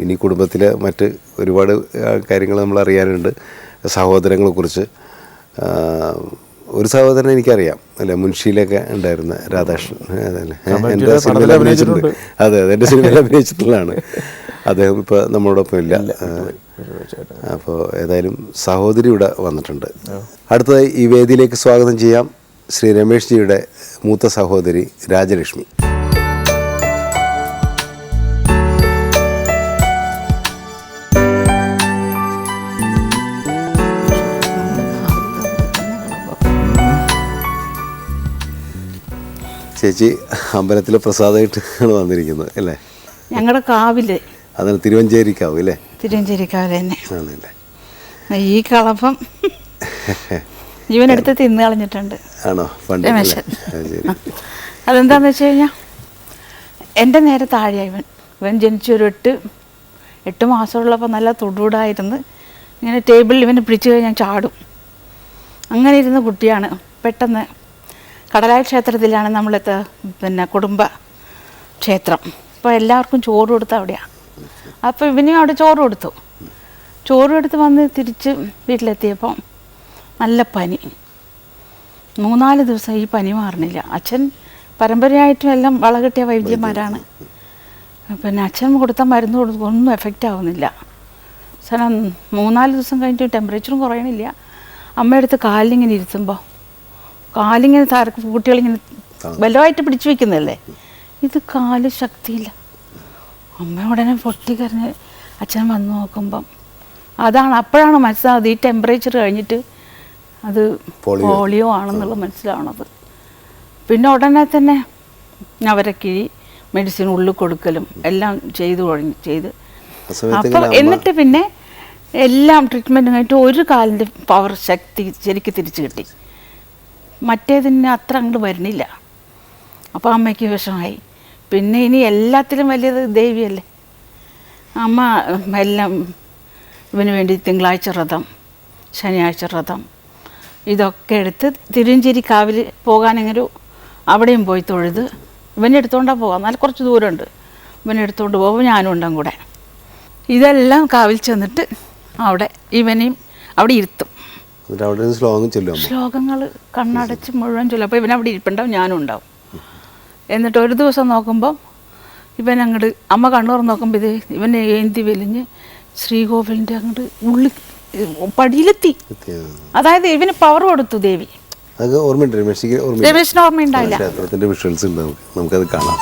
ഇനി കുടുംബത്തിലെ മറ്റ് ഒരുപാട് കാര്യങ്ങൾ നമ്മൾ അറിയാനുണ്ട്. സഹോദരങ്ങളെക്കുറിച്ച്. ഒരു സഹോദരൻ എനിക്കറിയാം. അല്ലെ മുൻഷിയിലൊക്കെ ഉണ്ടായിരുന്ന രാധാകൃഷ്ണൻ. എന്റെ സിനിമയിൽ അഭിനയിച്ചിട്ടുണ്ട്. അതെ അതെ എന്റെ സിനിമയിൽ അഭിനയിച്ചിട്ടുള്ളതാണ്. അദ്ദേഹം ഇപ്പോൾ നമ്മളോടൊപ്പം ഇല്ല. അപ്പോൾ ഏതായാലും സഹോദരി ഇവിടെ വന്നിട്ടുണ്ട്. അടുത്തതായി ഈ വേദിയിലേക്ക് സ്വാഗതം ചെയ്യാം ശ്രീ രമേഷ് ജിയുടെ മൂത്ത സഹോദരി രാജലക്ഷ്മി. ചേച്ചി അമ്പലത്തിലെ പ്രസാദമായിട്ടാണ് വന്നിരിക്കുന്നത് അല്ലേ? ഞങ്ങളുടെ കാവിൽ. അതാണ് തിരുവഞ്ചേരിക്കാവ് അല്ലേ? തിരുവഞ്ചേരിക്കാവ് തന്നെ. ആണല്ലേ. ഈ കളഭം ജീവനെടുത്ത് തിന്ന് കളഞ്ഞിട്ടുണ്ട്. ആണോ? പണ്ട് അതെന്താന്ന് വെച്ച് കഴിഞ്ഞാൽ എന്റെ നേരെ താഴെയായി ഇവൻ. ഇവൻ ജനിച്ചൊരു എട്ട് എട്ട് മാസമുള്ളപ്പോൾ നല്ല തൊടുകൂടായിരുന്നു. ഇങ്ങനെ ടേബിളിൽ ഇവനെ പിടിച്ചു കഴിഞ്ഞാൽ ചാടും. അങ്ങനെ ഇരുന്ന കുട്ടിയാണ് പെട്ടെന്ന് കടലായ ക്ഷേത്രത്തിലാണ് നമ്മളത്തെ പിന്നെ കുടുംബ ക്ഷേത്രം. അപ്പോൾ എല്ലാവർക്കും ചോറ് കൊടുത്ത അവിടെയാണ് അപ്പോൾ ഇവനും അവിടെ ചോറ് കൊടുത്തു. ചോറ് കൊടുത്ത് വന്ന് തിരിച്ച് വീട്ടിലെത്തിയപ്പം നല്ല പനി. മൂന്നാൽ ദിവസം ഈ പനി മാറണില്ല അച്ഛൻ പരമ്പരയായിട്ടും എല്ലാം വളകിട്ടിയ വൈദ്യന്മാരാണ്. പിന്നെ അച്ഛൻ കൊടുത്ത മരുന്ന് കൊടുത്തു ഒന്നും എഫക്റ്റ് ആവുന്നില്ല. അവസാനം മൂന്നാൽ ദിവസം കഴിഞ്ഞിട്ട് ടെമ്പറേച്ചറും കുറയണില്ല. അമ്മയെടുത്ത് കാലിലിങ്ങനെ ഇരുത്തുമ്പോൾ കാലിങ്ങനെ തറക്ക് കുട്ടികളിങ്ങനെ ബലമായിട്ട് പിടിച്ചു വെക്കുന്നതല്ലേ? ഇത് കാൽ ശക്തിയില്ല. അമ്മ ഉടനെ പൊട്ടിക്കരഞ്ഞ് അച്ഛൻ വന്ന് നോക്കുമ്പം അതാണ് അപ്പോഴാണ് മനസ്സിലാവുന്നത് ഈ ടെമ്പറേച്ചർ കഴിഞ്ഞിട്ട് അത് പോളിയോ. പോളിയോ ആണെന്നുള്ള മനസ്സിലാവണത്. പിന്നെ ഉടനെ തന്നെ അവരക്കിഴി മെഡിസിൻ ഉള്ളിൽ കൊടുക്കലും എല്ലാം ചെയ്തു കഴിഞ്ഞ് ചെയ്ത്. അപ്പം എന്നിട്ട് പിന്നെ എല്ലാം ട്രീറ്റ്മെന്റ് കഴിഞ്ഞിട്ട് ഒരു കാലിന്റെ പവർ ശക്തി ശരിക്ക് തിരിച്ചു കിട്ടി. മറ്റേതിന് അത്ര അങ്ങോട്ട് വരുന്നില്ല. അപ്പോൾ അമ്മയ്ക്ക് വിഷമായി പിന്നെ ഇനി എല്ലാത്തിലും വലിയത് ദേവിയല്ലേ? അമ്മ എല്ലാം ഇവന് വേണ്ടി തിങ്കളാഴ്ച വ്രതം ശനിയാഴ്ച വ്രതം. ഇതൊക്കെ എടുത്ത് തിരുവഞ്ചേരി കാവിൽ പോകാനെങ്കിലും അവിടെയും പോയി തൊഴുത് ഇവനെ എടുത്തുകൊണ്ടാണ് പോകാം എന്നാൽ കുറച്ച് ദൂരമുണ്ട്. ഇവനെ എടുത്തുകൊണ്ട് പോകുമ്പോൾ ഞാനും ഉണ്ടാകും കൂടെ ഇതെല്ലാം കാവിൽ ചെന്നിട്ട് അവിടെ ഇവനെയും അവിടെ ഇരുത്തും. എന്നിട്ട് അവിടെ നിന്ന് ശ്ലോകം ചൊല്ലും അമ്മ ശ്ലോകങ്ങൾ കണ്ണടച്ച് മുഴുവൻ ചൊല്ലും. അപ്പോൾ ഇവനവിടെ ഇരിപ്പുണ്ടാവും ഞാനും ഉണ്ടാവും. എന്നിട്ട് ഒരു ദിവസം നോക്കുമ്പോൾ ഇവൻ അങ്ങോട്ട് അമ്മ കണ്ണൂർ നോക്കുമ്പോൾ ഇത് ഇവനെ ഏന്തി വലിഞ്ഞ് ശ്രീകോവിലിന്റെ അങ്ങോട്ട് ഉള്ളിൽ പടിയിലെത്തി. അതായത് ഇവന് പവർ കൊടുത്തു ദേവി. അതൊക്കെ ഓർമ്മയുണ്ട് രമേശിക്ക് ഓർമ്മയുണ്ട്. രമേശിന് ഓർമ്മയുണ്ടായില്ല. ക്ഷേത്രത്തിന്റെ വിഷ്വൽസ് ഉണ്ട് നമുക്ക്. നമുക്കത് കാണാം.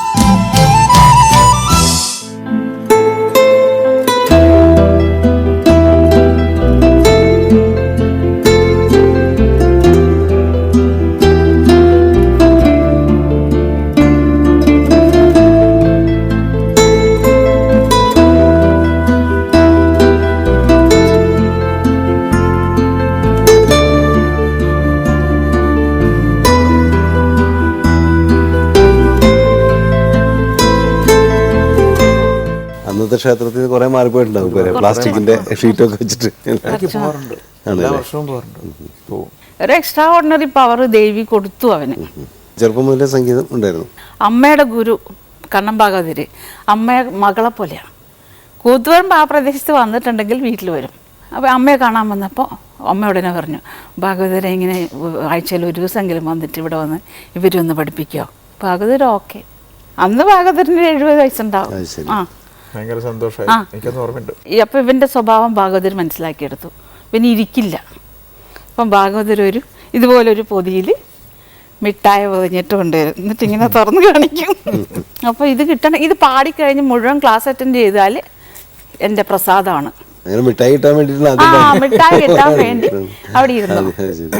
ക്ഷേത്രത്തിൽ കുറെ മാറിപ്പോയിട്ടുണ്ടാവും കുറെ പ്ലാസ്റ്റിക്കിന്റെ ഷീറ്റൊക്കെ വെച്ചിട്ട്. ഒരു എക്സ്ട്രാ ഓർഡിനറി പവർ ദേവി കൊടുത്തു അവന്. ചെറുപ്പം മുതലേ സംഗീതം ഉണ്ടായിരുന്നു. അമ്മയുടെ ഗുരു കണ്ണം ഭാഗവതിര് അമ്മയെ മകളെ പോലെയാണ്. കൂത്തുപറമ്പ് ആ പ്രദേശത്ത് വന്നിട്ടുണ്ടെങ്കിൽ വീട്ടിൽ വരും. അപ്പോൾ അമ്മയെ കാണാൻ വന്നപ്പോൾ അമ്മ ഉടനെ പറഞ്ഞു ഭാഗവതരെ ഇങ്ങനെ ആഴ്ചയിൽ ഒരു ദിവസമെങ്കിലും വന്നിട്ട് ഇവിടെ വന്ന് ഇവരൊന്ന് പഠിപ്പിക്കുമോ ഭാഗവതർ ഓക്കെ അന്ന് ഭാഗവതരന്റെ എഴുപത് വയസ്സുണ്ടാവും. ആ. ഭയങ്കര സന്തോഷമായി. എനിക്കൊന്ന് ഓർമ്മയുണ്ട്. ഈ അപ്പം ഇവന്റെ സ്വഭാവം ഭാഗവതർ മനസ്സിലാക്കിയെടുത്തു. പിന്നെ ഇരിക്കില്ല. അപ്പം ഭാഗവതർ ഒരു ഇതുപോലൊരു പൊതിയിൽ മിഠായി പൊതിഞ്ഞിട്ട് കൊണ്ടുവരും. എന്നിട്ട് ഇങ്ങനെ തുറന്ന് കാണിക്കും. അപ്പോൾ ഇത് കിട്ടണം ഇത് പാടിക്കഴിഞ്ഞ് മുഴുവൻ ക്ലാസ് അറ്റൻഡ് ചെയ്താൽ എന്റെ പ്രസാദമാണ്. മിഠായി കിട്ടാൻ വേണ്ടി അവിടെ ഇരുന്നു.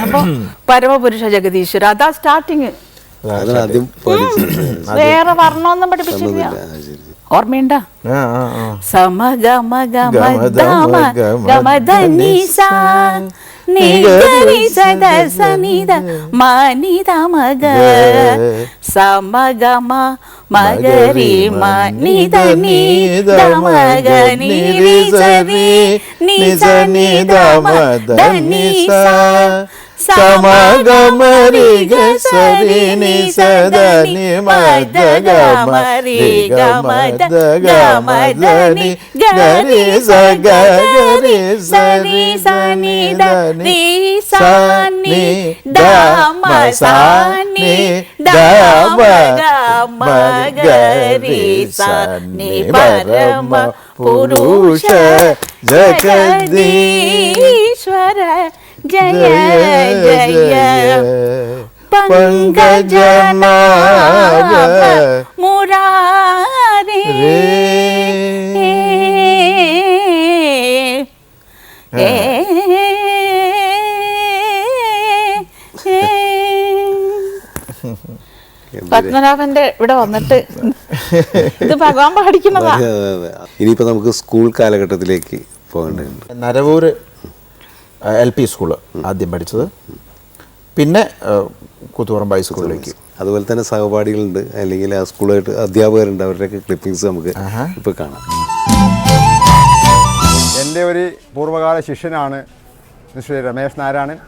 അപ്പൊ അപ്പോൾ പരമപുരുഷ ജഗദീശ്വര അതാ സ്റ്റാർട്ടിങ് അതാണ് ആദ്യം പഠിച്ചത്. വേറെ വർണമൊന്നും പഠിപ്പിച്ചില്ല ഓർമ്മയുണ്ടോ ആ ആ ആ സമ ഗമ ഗമ ഗമ ദമ ഗമ ഗമ ധനി സാ നി ഗരി സദ സനിത മനി ധമ ഗ സമ ഗമ മഗരി മനി ധനി ധമ ഗ നി രി സരി നി സനി ധമ ധനി సమగమరిగ సరిని సదని మద్దగమరి గమదగమదని గరి సగ గరి సని సని దని సని దమ సని దమ గమగరి సని పరమ పురుష జగదీశ్వర ജയ ജയ പങ്കജനാഭ മുരാരേ പത്മനാഭന്റെ ഇവിടെ വന്നിട്ട് ഇത് ഭഗവാൻ പാടിക്കുന്നതാ ഇനിയിപ്പോ. നമുക്ക് സ്കൂൾ കാലഘട്ടത്തിലേക്ക് പോകേണ്ടതുണ്ട് നരവൂര് എൽ പി സ്കൂൾ ആദ്യം പഠിച്ചത്. പിന്നെ കൂത്തുപറമ്പ് ഹൈസ്കൂളിലേക്ക് അതുപോലെ തന്നെ സഹപാഠികളുണ്ട്. അല്ലെങ്കിൽ ആ സ്കൂളായിട്ട് അധ്യാപകരുണ്ട്. അവരുടെയൊക്കെ ക്ലിപ്പിങ്സ് നമുക്ക് ഇപ്പോൾ കാണാം. എന്റെ ഒരു പൂർവകാല ശിഷ്യനാണ് ശ്രീ രമേശ് നാരായണൻ.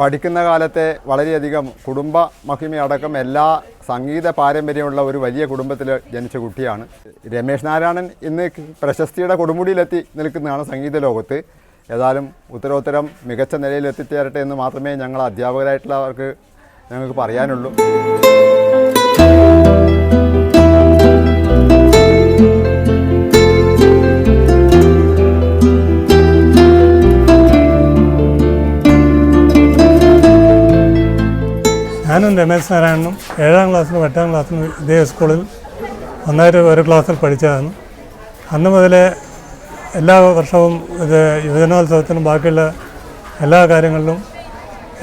പഠിക്കുന്ന കാലത്തെ വളരെയധികം കുടുംബ മഹിമയടക്കം എല്ലാ സംഗീത പാരമ്പര്യമുള്ള ഒരു വലിയ കുടുംബത്തിൽ ജനിച്ച കുട്ടിയാണ്. രമേശ് നാരായണൻ ഇന്ന് പ്രശസ്തിയുടെ കൊടുമുടിയിലെത്തി നിൽക്കുന്നതാണ് സംഗീത ലോകത്ത്. ഏതായാലും ഉത്തരോത്തരം മികച്ച നിലയിൽ എത്തിച്ചേരട്ടെ എന്ന് മാത്രമേ ഞങ്ങൾ അധ്യാപകരായിട്ടുള്ളവർക്ക് ഞങ്ങൾക്ക് പറയാനുള്ളൂ. ഞാനും രമേശ് നാരായണനും ഏഴാം ക്ലാസ്സിലും എട്ടാം ക്ലാസ്സിലും ഇതേ സ്കൂളിൽ ഒന്നായിട്ട് ഒരു ക്ലാസ്സിൽ പഠിച്ചതാണ്. അന്ന് മുതലേ എല്ലാ വർഷവും ഇത് യുവജനോത്സവത്തിനും ബാക്കിയുള്ള എല്ലാ കാര്യങ്ങളിലും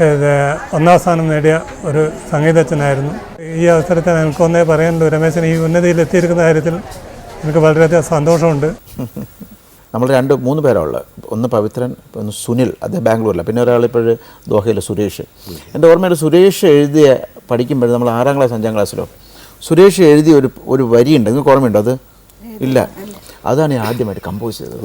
ഇത് ഒന്നാം സ്ഥാനം നേടിയ ഒരു സംഗീതജ്ഞനായിരുന്നു ഈ അവസരത്തിൽ എനിക്കൊന്നേ പറയാനുള്ളൂ. രമേശൻ ഈ ഉന്നതിയിൽ എത്തിയിരിക്കുന്ന കാര്യത്തിൽ എനിക്ക് വളരെയധികം സന്തോഷമുണ്ട്. നമ്മൾ രണ്ട് മൂന്ന് പേരാണ് ഉള്ളത് ഒന്ന് പവിത്രൻ ഒന്ന് സുനിൽ. അദ്ദേഹം ബാംഗ്ലൂരിലാണ്. പിന്നെ ഒരാൾ ഇപ്പോൾ ദോഹയിൽ സുരേഷ്. എന്റെ ഓർമ്മയിൽ സുരേഷ് എഴുതിയ പഠിക്കുമ്പോൾ നമ്മൾ ആറാം ക്ലാസ് അഞ്ചാം ക്ലാസ്സിലോ സുരേഷ് എഴുതിയ ഒരു ഒരു വരിയുണ്ട്. നിങ്ങൾക്ക് ഓർമ്മയുണ്ടോ അത്? ഇല്ല. അതാണ് ഞാൻ ആദ്യമായിട്ട് കമ്പോസ് ചെയ്തത്.